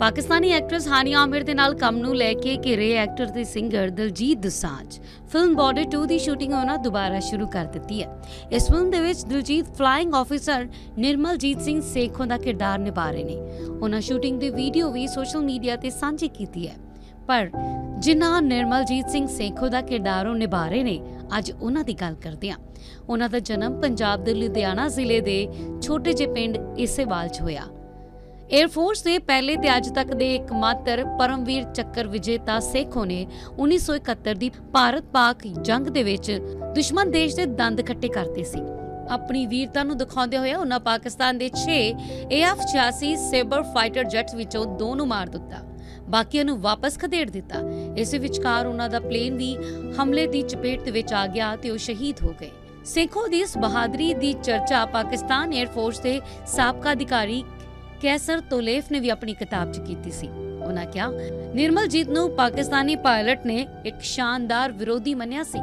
Pakistani actress ਹਾਨੀਆ Aamir ਦੇ ਨਾਲ ਕੰਮ ਨੂੰ ਲੈ ਕੇ ਘਿਰੇ ਐਕਟਰ ਤੇ singer Diljit Dosanjh. Film Border 2 ਦੀ ਸ਼ੂਟਿੰਗ ਉਹਨਾਂ ਦੁਬਾਰਾ ਸ਼ੁਰੂ ਕਰ ਦਿੱਤੀ ਹੈ। ਇਸ ਫਿਲਮ ਦੇ ਵਿੱਚ ਦਿਲਜੀਤ ਫਲਾਈਂਗ ਆਫੀਸਰ ਨਿਰਮਲਜੀਤ ਸਿੰਘ ਸੇਖੋਂ ਦਾ ਕਿਰਦਾਰ ਨਿਭਾ ਰਹੇ ਨੇ। ਉਹਨਾਂ ਸ਼ੂਟਿੰਗ ਦੀ ਵੀਡੀਓ ਵੀ ਸੋਸ਼ਲ ਮੀਡੀਆ ਤੇ ਸਾਂਝੀ ਕੀਤੀ ਹੈ। ਪਰ ਜਿਨ੍ਹਾਂ ਨਿਰਮਲਜੀਤ ਸਿੰਘ ਸੇਖੋਂ ਦਾ ਕਿਰਦਾਰ ਉਹ ਨਿਭਾ ਰਹੇ ਨੇ, ਅੱਜ ਉਹਨਾਂ ਦੀ ਗੱਲ ਕਰਦੇ ਹਾਂ। ਉਹਨਾਂ ਦਾ ਜਨਮ ਪੰਜਾਬ ਦੇ ਲੁਧਿਆਣਾ ਜ਼ਿਲ੍ਹੇ ਦੇ ਛੋਟੇ ਜਿਹੇ ਪਿੰਡ ਇਸੇਵਾਲ 'ਚ ਹੋਇਆ। 에ਅਰ ਫੋਰਸ ਦੇ ਪਹਿਲੇ ਤੇ ਅੱਜ ਤੱਕ ਦੇ ਇੱਕਮਾਤਰ ਪਰਮਵੀਰ ਚੱਕਰ ਵਿਜੇਤਾ ਸੇਖੋਂ ਨੇ 1971 ਦੀ ਭਾਰਤ-ਪਾਕ ਜੰਗ ਦੇ ਵਿੱਚ ਦੁਸ਼ਮਣ ਦੇਸ਼ ਦੇ ਦੰਦ ਖੱਟੇ ਕਰਤੇ ਸੀ। ਆਪਣੀ ਵੀਰਤਾ ਨੂੰ ਦਿਖਾਉਂਦੇ ਹੋਏ ਉਹਨਾਂ ਪਾਕਿਸਤਾਨ ਦੇ 6 AF-86 ਸੇਬਰ ਫਾਈਟਰ ਜੈਟਸ ਵਿੱਚੋਂ ਦੋ ਨੂੰ ਮਾਰ ਦਿੱਤਾ। ਬਾਕੀਆਂ ਨੂੰ ਵਾਪਸ ਖਦੇੜ ਦਿੱਤਾ। ਇਸ ਵਿਚਕਾਰ ਉਹਨਾਂ ਦਾ ਪਲੇਨ ਵੀ ਹਮਲੇ ਦੀ ਚਪੇਟ ਦੇ ਵਿੱਚ ਆ ਗਿਆ ਤੇ ਉਹ ਸ਼ਹੀਦ ਹੋ ਗਏ। ਸੇਖੋ ਦੀ ਇਸ ਬਹਾਦਰੀ ਦੀ ਚਰਚਾ ਪਾਕਿਸਤਾਨ 에ਅਰ ਫੋਰਸ ਦੇ ਸਾਬਕਾ ਅਧਿਕਾਰੀ ਕੈਸਰ ਤੋਲੇਫ ਨੇ ਵੀ ਆਪਣੀ ਕਿਤਾਬ 'ਚ ਕੀਤੀ ਸੀ। ਉਹਨਾਂ ਕਿਹਾ, ਨਿਰਮਲਜੀਤ ਨੂੰ ਪਾਕਿਸਤਾਨੀ ਪਾਇਲਟ ਨੇ ਇੱਕ ਸ਼ਾਨਦਾਰ ਵਿਰੋਧੀ ਮੰਨਿਆ ਸੀ।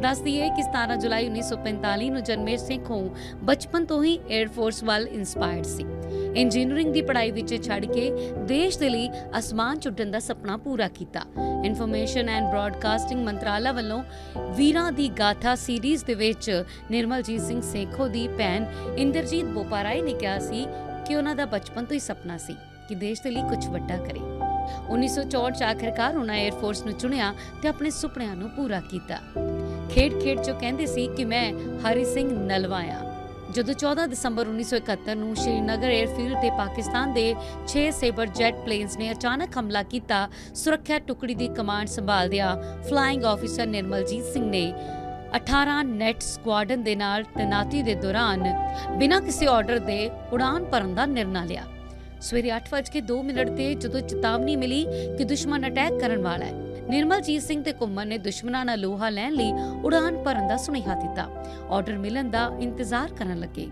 ਦੱਸਦੀ ਹੈ ਕਿ 17 ਜੁਲਾਈ 1945 ਨੂੰ ਜਨਮੇ ਸੇਖੋਂ ਬਚਪਨ ਤੋਂ ਹੀ 에ਅਰ ਫੋਰਸ ਵੱਲ ਇਨਸਪਾਇਰਡ ਸੀ। ਇੰਜੀਨੀਅਰਿੰਗ ਦੀ ਪੜ੍ਹਾਈ ਵਿੱਚ ਛੱਡ ਕੇ ਦੇਸ਼ ਦੇ ਲਈ ਅਸਮਾਨ ਚੁੱਟਣ ਦਾ ਸੁਪਨਾ ਪੂਰਾ ਕੀਤਾ। ਇਨਫੋਰਮੇਸ਼ਨ ਐਂਡ ਬ੍ਰਾਡਕਾਸਟਿੰਗ ਮੰਤਰਾਲਾ ਵੱਲੋਂ ਵੀਰਾਂ ਦੀ ਗਾਥਾ ਸੀਰੀਜ਼ ਦੇ ਵਿੱਚ ਨਿਰਮਲਜੀਤ ਸਿੰਘ ਸੇਖੋ ਦੀ ਭੈਣ ਇੰਦਰਜੀਤ ਬੋਪਾਰਾਈ ਨੇ ਕਿਹਾ ਸੀ ਕਿ ਉਹਨਾਂ ਦਾ ਬਚਪਨ ਤੋਂ ਹੀ ਸੁਪਨਾ ਸੀ ਕਿ ਦੇਸ਼ ਦੇ ਲਈ ਕੁਝ ਵੱਡਾ ਕਰੇ। 1964 ਚ ਆਖਰਕਾਰ ਉਹਨਾਂ 에ਅਰ ਫੋਰਸ ਨੂੰ ਚੁਣਿਆ ਤੇ ਆਪਣੇ ਸੁਪਨਿਆਂ ਨੂੰ ਪੂਰਾ ਕੀਤਾ। ਖੇਡ ਖੇਡ ਚ ਕਹਿੰਦੇ ਸੀ ਕਿ ਮੈਂ ਹਰੀ ਸਿੰਘ ਨਲਵਾਇਆ ਜਦੋਂ 14 ਦਸੰਬਰ 1971 ਨੂੰ ਸ਼੍ਰੀਨਗਰ 에ਅਰਫੀਲਡ ਤੇ ਪਾਕਿਸਤਾਨ ਦੇ 6 ਸੇਬਰ ਜੈਟ ਪਲੇਨਸ ਨੇ ਅਚਾਨਕ ਹਮਲਾ ਕੀਤਾ, ਸੁਰੱਖਿਆ ਟੁਕੜੀ ਦੀ ਕਮਾਂਡ ਸੰਭਾਲਦਿਆਂ ਫਲਾਈਂਗ ਆਫੀਸਰ ਨਿਰਮਲਜੀਤ ਸਿੰਘ ਨੇ 18 ਨੈਟ ਸਕੁਆਡਨ ਦੇ ਨਾਲ ਤੈਨਾਤੀ ਦੇ ਦੌਰਾਨ ਬਿਨਾਂ ਕਿਸੇ ਆਰਡਰ ਦੇ ਉਡਾਨ ਭਰਨ ਦਾ ਨਿਰਣਾ ਲਿਆ। ਸਵੇਰੇ 8:02 ਮਿੰਟ ਤੇ ਜਦੋਂ ਚੇਤਾਵਨੀ ਮਿਲੀ ਕਿ ਦੁਸ਼ਮਣ ਅਟੈਕ ਕਰਨ ਵਾਲਾ ਹੈ, ਨਿਰਮਲਜੀਤ ਸਿੰਘ ਤੇ ਕੁੰਮਨ ਨੇ ਦੁਸ਼ਮਣਾਂ ਨਾਲ ਲੋਹਾ ਲੈਣ ਲਈ ਉਡਾਨ ਭਰਨ ਦਾ ਸੁਨੇਹਾ ਦਿੱਤਾ। ਆਰਡਰ ਮਿਲਣ ਦਾ ਇੰਤਜ਼ਾਰ ਕਰਨ ਲੱਗੇ।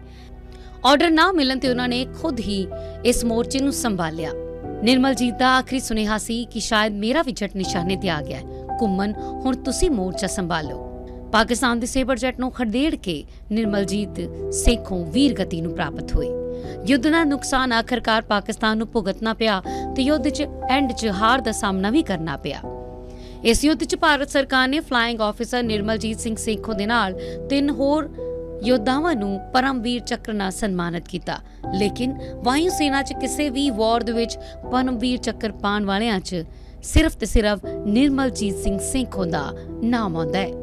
ਆਰਡਰ ਨਾ ਮਿਲਣ ਤੇ ਉਹਨਾਂ ਨੇ ਖੁਦ ਹੀ ਇਸ ਮੋਰਚੇ ਨੂੰ ਸੰਭਾਲਿਆ। ਨਿਰਮਲਜੀਤ ਦਾ ਆਖਰੀ ਸੁਨੇਹਾ ਸੀ ਕਿ ਸ਼ਾਇਦ ਮੇਰਾ ਵੀ ਜੱਟ ਨਿਸ਼ਾਨੇ ਤੇ ਆ ਗਿਆ ਹੈ। ਕੁੰਮਨ ਹੁਣ ਤੁਸੀਂ ਮੋਰਚਾ ਸੰਭਾਲੋ। ਪਾਕਿਸਤਾਨ ਦੇ ਸੇਬਰ ਜੱਟ ਨੂੰ ਖੜੇੜ ਕੇ ਨਿਰਮਲਜੀਤ ਸੇਖੋਂ ਵੀਰ ਗਤੀ ਨੂੰ ਪ੍ਰਾਪਤ ਹੋਏ ਯੁੱਧ ਦਾ ਨੁਕਸਾਨ ਆਖਰਕਾਰ ਪਾਕਿਸਤਾਨ ਨੂੰ ਭੁਗਤਣਾ ਪਿਆ ਤੇ ਯੁੱਧ 'ਚ ਐਂਡ 'ਚ ਹਾਰ ਦਾ ਸਾਹਮਣਾ ਵੀ ਕਰਨਾ ਪਿਆ। ਇਸ ਯੁੱਧ 'ਚ ਭਾਰਤ ਸਰਕਾਰ ਨੇ ਫਲਾਈਂਗ ਆਫੀਸਰ ਨਿਰਮਲਜੀਤ ਸਿੰਘ ਸੇਖੋਂ ਦੇ ਨਾਲ ਤਿੰਨ ਹੋਰ ਯੋਧਾਵਾਂ ਨੂੰ ਪਰਮਵੀਰ ਚੱਕਰ ਨਾਲ ਸਨਮਾਨਿਤ ਕੀਤਾ। ਲੇਕਿਨ ਵਾਯੂ ਸੈਨਾ 'ਚ ਕਿਸੇ ਵੀ ਵਾਰ ਦੇ ਵਿੱਚ ਪਰਮਵੀਰ ਚੱਕਰ ਪਾਉਣ ਵਾਲਿਆਂ 'ਚ ਸਿਰਫ ਤੇ ਸਿਰਫ ਨਿਰਮਲਜੀਤ ਸਿੰਘ ਸੇਖੋਂ ਦਾ ਨਾਮ ਆਉਂਦਾ ਹੈ।